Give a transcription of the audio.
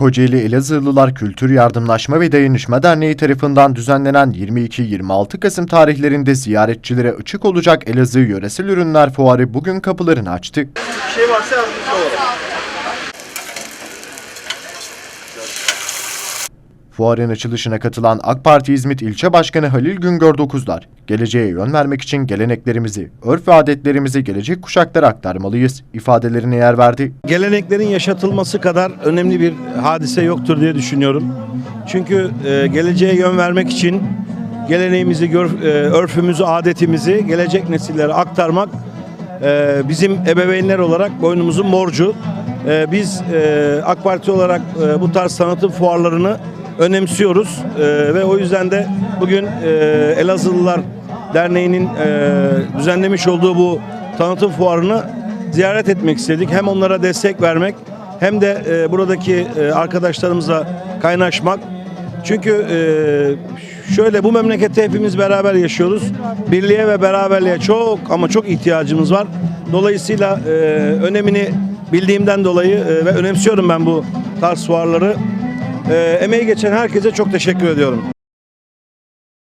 Kocaeli Elazığlılar Kültür Yardımlaşma ve Dayanışma Derneği tarafından düzenlenen 22-26 Kasım tarihlerinde ziyaretçilere açık olacak Elazığ Yöresel Ürünler Fuarı bugün kapılarını açtı. Bir şey varsa. Fuarın açılışına katılan AK Parti İzmit İlçe Başkanı Halil Güngör Dokuzlar, geleceğe yön vermek için geleneklerimizi, örf ve adetlerimizi gelecek kuşaklara aktarmalıyız ifadelerine yer verdi. Geleneklerin yaşatılması kadar önemli bir hadise yoktur diye düşünüyorum. Çünkü e, geleceğe yön vermek için geleneğimizi, e, örfümüzü, adetimizi gelecek nesillere aktarmak e, bizim ebeveynler olarak boynumuzun borcu. E, biz AK Parti olarak bu tarz tanıtım fuarlarını önemsiyoruz E, ve o yüzden de bugün e, Elazığlılar Derneği'nin e, düzenlemiş olduğu bu tanıtım fuarını ziyaret etmek istedik. Hem onlara destek vermek hem de e, buradaki e, arkadaşlarımızla kaynaşmak. Çünkü e, şöyle bu memlekette hepimiz beraber yaşıyoruz. Birliğe ve beraberliğe çok ama çok ihtiyacımız var. Dolayısıyla e, önemini bildiğimden dolayı e, ve önemsiyorum ben bu tarz fuarları. E, emeği geçen herkese çok teşekkür ediyorum.